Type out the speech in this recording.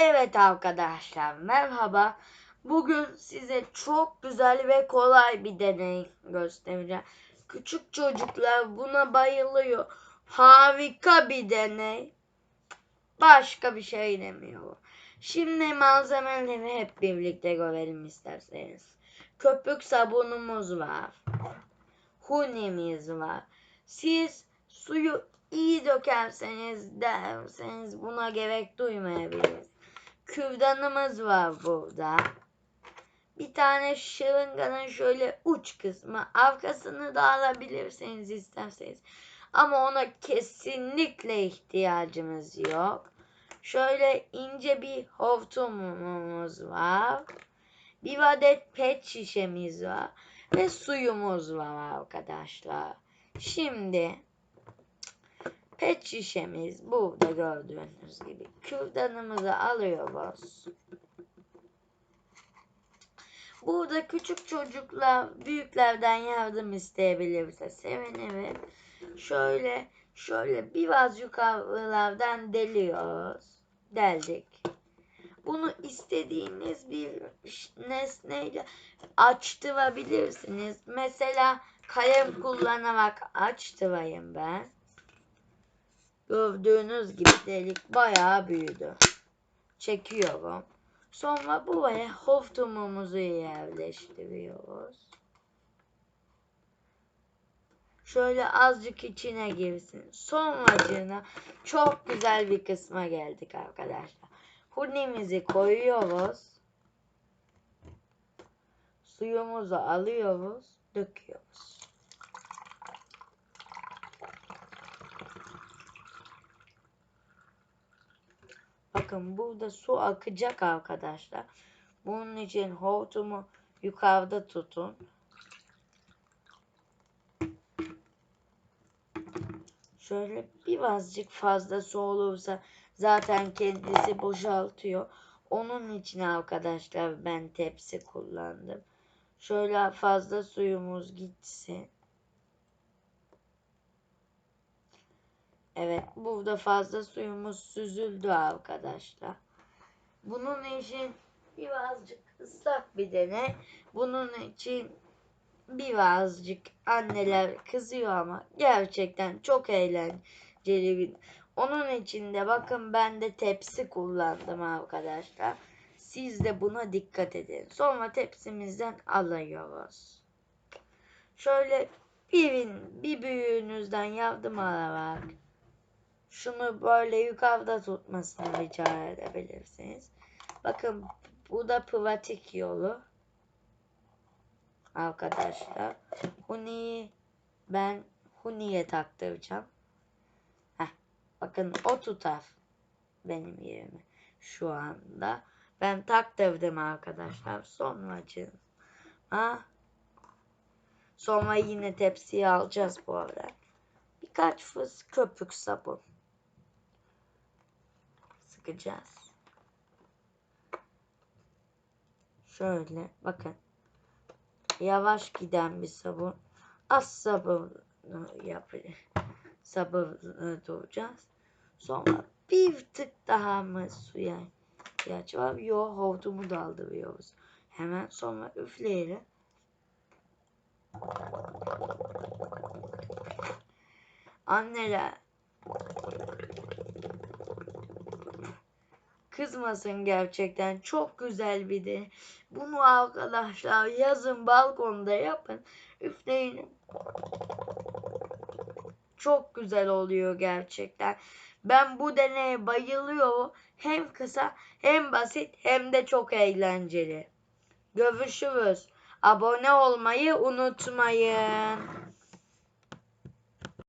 Evet arkadaşlar merhaba. Bugün size çok güzel ve kolay bir deney göstereceğim. Küçük çocuklar buna bayılıyor. Harika bir deney. Başka bir şey demiyorum. Şimdi malzemeleri hep birlikte görelim isterseniz. Köpük sabunumuz var. Hunimiz var. Siz suyu iyi dökerseniz derseniz buna gerek duymayabiliriz. Kürdanımız var burada. Bir tane şırınganın şöyle uç kısmı. Arkasını da alabilirseniz isterseniz. Ama ona kesinlikle ihtiyacımız yok. Şöyle ince bir hortumumuz var. Bir adet pet şişemiz var. Ve suyumuz var arkadaşlar. Şimdi pet şişemiz burada gördüğünüz gibi. Kürdanımızı alıyoruz. Burada küçük çocuklar büyüklerden yardım isteyebilirse sevinirim. Şöyle şöyle biraz yukarılardan deliyoruz. Deldik. Bunu istediğiniz bir nesneyle açtırabilirsiniz. Mesela kalem kullanarak açtırayım ben. Gördüğünüz gibi delik bayağı büyüdü. Çekiyorum. Sonra buraya hortumumuzu yerleştiriyoruz. Şöyle azıcık içine girsin. Sonracığına çok güzel bir kısma geldik arkadaşlar. Hunimizi koyuyoruz. Suyumuzu alıyoruz. Döküyoruz. Bakın burada su akacak arkadaşlar. Bunun için hortumu yukarıda tutun. Şöyle birazcık fazla su olursa zaten kendisi boşaltıyor. Onun için arkadaşlar ben tepsi kullandım. Şöyle fazla suyumuz gitsin. Evet burada fazla suyumuz süzüldü arkadaşlar. Bunun için birazcık ıslak bir deney. Bunun için birazcık anneler kızıyor ama gerçekten çok eğlenceli bir onun için de bakın ben de tepsi kullandım arkadaşlar. Siz de buna dikkat edin. Sonra tepsimizden alıyoruz. Şöyle birin, bir büyüğünüzden yardım alarak şunu böyle yukarıda tutmasını rica edebilirsiniz. Bakın bu da pratik yolu. Arkadaşlar. Huni'yi ben Huni'ye taktıracağım. Heh, bakın o tutar benim yerimi şu anda. Ben taktırdım arkadaşlar. Sonra ha Sonra yine tepsiye alacağız bu arada. Birkaç fıs köpük sabun sıkacağız. Şöyle bakın. Yavaş giden bir sabun. Az sabun yapacağız. Sabırlı duracağız. Sonra bir tık daha mı suya ihtiyaç var? Yok hortumu daldırıyoruz. Hemen sonra üfleyelim. Anneler kızmasın gerçekten. Çok güzel bir de. Bunu arkadaşlar yazın balkonda yapın. Üfleyin. Çok güzel oluyor gerçekten. Ben bu deneye bayılıyorum. Hem kısa hem basit hem de çok eğlenceli. Görüşürüz. Abone olmayı unutmayın.